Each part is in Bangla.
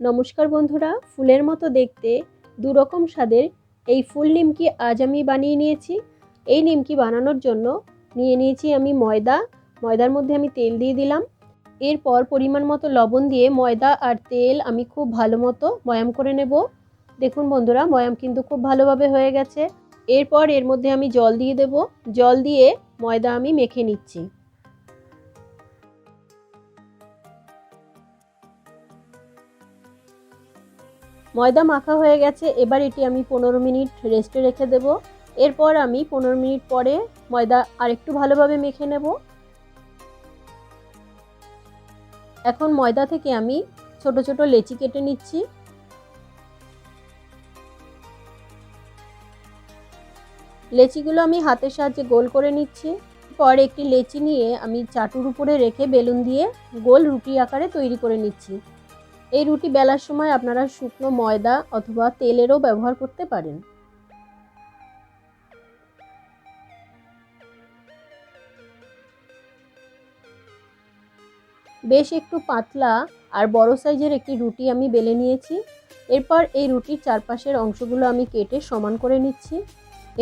নমস্কার বন্ধুরা, ফুলের মতো দেখতে দুরকম স্বাদের এই ফুল নিমকি আজ আমি বানিয়ে নিয়েছি। এই নিমকি বানানোর জন্য নিয়ে নিয়েছি আমি ময়দা। ময়দার মধ্যে আমি তেল দিয়ে দিলাম। এরপর পরিমাণ মতো লবণ দিয়ে ময়দা আর তেল আমি খুব ভালো মতো ময়াম করে নেব। দেখুন বন্ধুরা, ময়াম কিন্তু খুব ভালোভাবে হয়ে গেছে। এরপর এর মধ্যে আমি জল দিয়ে দেব। জল দিয়ে ময়দা আমি মেখে নিচ্ছি। ময়দা মাখা হয়ে গেছে, এবার এটি আমি পনেরো মিনিট রেস্টে রেখে দেব। এরপর আমি পনেরো মিনিট পরে ময়দা আরেকটু ভালোভাবে মেখে নেব। এখন ময়দা থেকে আমি ছোট ছোট লেচি কেটে নিচ্ছি। লেচিগুলো আমি হাতের সাহায্যে গোল করে নিচ্ছি। পর একটি লেচি নিয়ে আমি চাটুর উপরে রেখে বেলুন দিয়ে গোল রুটি আকারে তৈরি করে নিচ্ছি। এই রুটি বেলার সময় আপনারা শুকনো ময়দা অথবা তেলেরও ব্যবহার করতে পারেন। বেশ একটু পাতলা আর বড় সাইজের একটি রুটি আমি বেলে নিয়েছি। এরপর এই রুটির চারপাশের অংশগুলো আমি কেটে সমান করে নিচ্ছি।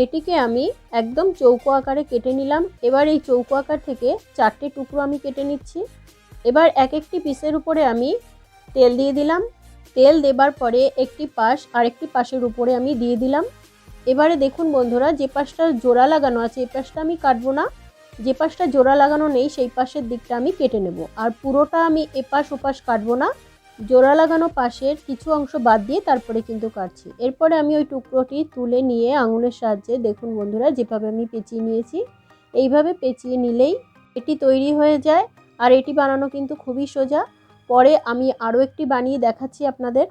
এটিকে আমি একদম চৌকো আকারে কেটে নিলাম। এবার এই চৌকো আকার থেকে চারটে টুকরো আমি কেটে নিচ্ছি। এবার এক একটি পিসের উপরে আমি তেল দিয়ে দিলাম। তেল দেবার পরে একটি পাশ আরেকটি পাশের উপরে আমি দিয়ে দিলাম। এবারে দেখুন বন্ধুরা, যে পাশটা জোড়া লাগানো আছে, এই পাশটা আমি কাটবো না। যে পাশটা জোড়া লাগানো নেই, সেই পাশের দিকটা আমি কেটে নেব। আর পুরোটা আমি এপাশ ওপাশ কাটবো না। জোড়া লাগানো পাশের কিছু অংশ বাদ দিয়ে তারপরে কিন্তু কাটছি। এরপরে আমি ওই টুকরোটি তুলে নিয়ে আঙুলের সাহায্যে দেখুন বন্ধুরা, যেভাবে আমি পেঁচিয়ে নিয়েছি, এইভাবে পেঁচিয়ে নিলেই এটি তৈরি হয়ে যায়। আর এটি বানানো কিন্তু খুবই সোজা। পরে আমি আরও একটি বানিয়ে দেখাচ্ছি আপনাদের।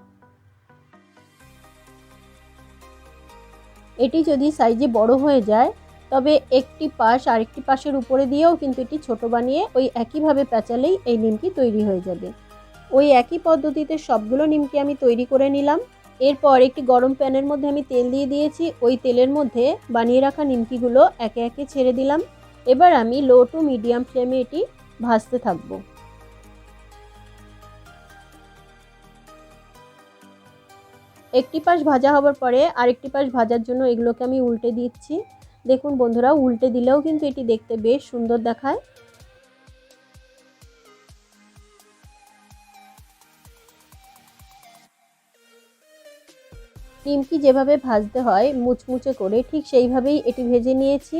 এটি যদি সাইজে বড় হয়ে যায়, তবে একটি পাশ আরেকটি পাশের উপরে দিয়েও কিন্তু এটি ছোট বানিয়ে ওই একইভাবে প্যাঁচালেই এই নিমকি তৈরি হয়ে যাবে। ওই একই পদ্ধতিতে সবগুলো নিমকি আমি তৈরি করে নিলাম। এরপর একটি গরম প্যানের মধ্যে আমি তেল দিয়ে দিয়েছি। ওই তেলের মধ্যে বানিয়ে রাখা নিমকিগুলো একে একে ছেড়ে দিলাম। এবার আমি লো টু মিডিয়াম ফ্লেমে এটি ভাজতে থাকব। একটি পাশ ভাজা হবার পরে আরেকটি পাশ ভাজার জন্য এগুলোকে আমি উল্টে দিচ্ছি। দেখুন বন্ধুরা, উল্টে দিলেও কিন্তু এটি দেখতে বেশ সুন্দর দেখায়। নিমকি যেভাবে ভাজতে হয় মুচমুচে করে, ঠিক সেইভাবেই এটি ভেজে নিয়েছি।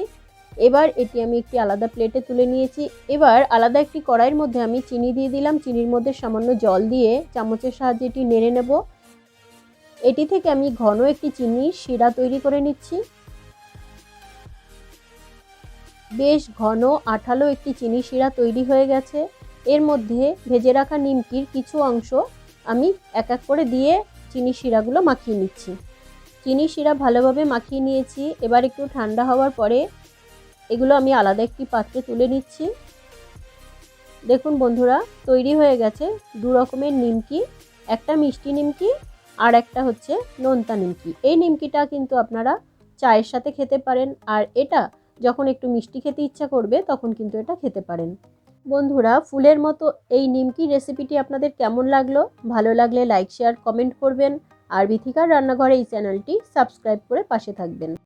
এবার এটি আমি একটি আলাদা প্লেটে তুলে নিয়েছি। এবার আলাদা একটি কড়াইয়ের মধ্যে আমি চিনি দিয়ে দিলাম। চিনির মধ্যে সামান্য জল দিয়ে চামচের সাহায্যে এটি নেড়ে নেব। এটি থেকে আমি ঘন একটি চিনি শিরা তৈরি করে নিচ্ছি। বেশ ঘন, আঠালো একটি চিনি শিরা তৈরি হয়ে গেছে। এর মধ্যে ভেজে রাখা নিমকির কিছু অংশ আমি এক এক করে দিয়ে চিনি শিরাগুলো মাখিয়ে নিচ্ছি। চিনি শিরা ভালোভাবে মাখিয়ে নিয়েছি। এবার একটু ঠান্ডা হওয়ার পরে এগুলো আমি আলাদা একটি পাত্রে তুলে নিচ্ছি। দেখুন বন্ধুরা, তৈরি হয়ে গেছে দু রকমের নিমকি। একটা মিষ্টি নিমকি আর একটা হচ্ছে নোনতা নিমকি। এই নিমকিটা কিন্তু আপনারা চায়ের সাথে খেতে পারেন আর এটা যখন একটু মিষ্টি খেতে ইচ্ছা করবে তখন কিন্তু এটা খেতে পারেন। বন্ধুরা, ফুলের মতো এই নিমকি রেসিপিটি আপনাদের কেমন লাগল? ভালো লাগলে লাইক, শেয়ার, কমেন্ট করবেন। আর বিথিকার রান্নাঘরে এই চ্যানেলটি সাবস্ক্রাইব করে পাশে থাকবেন।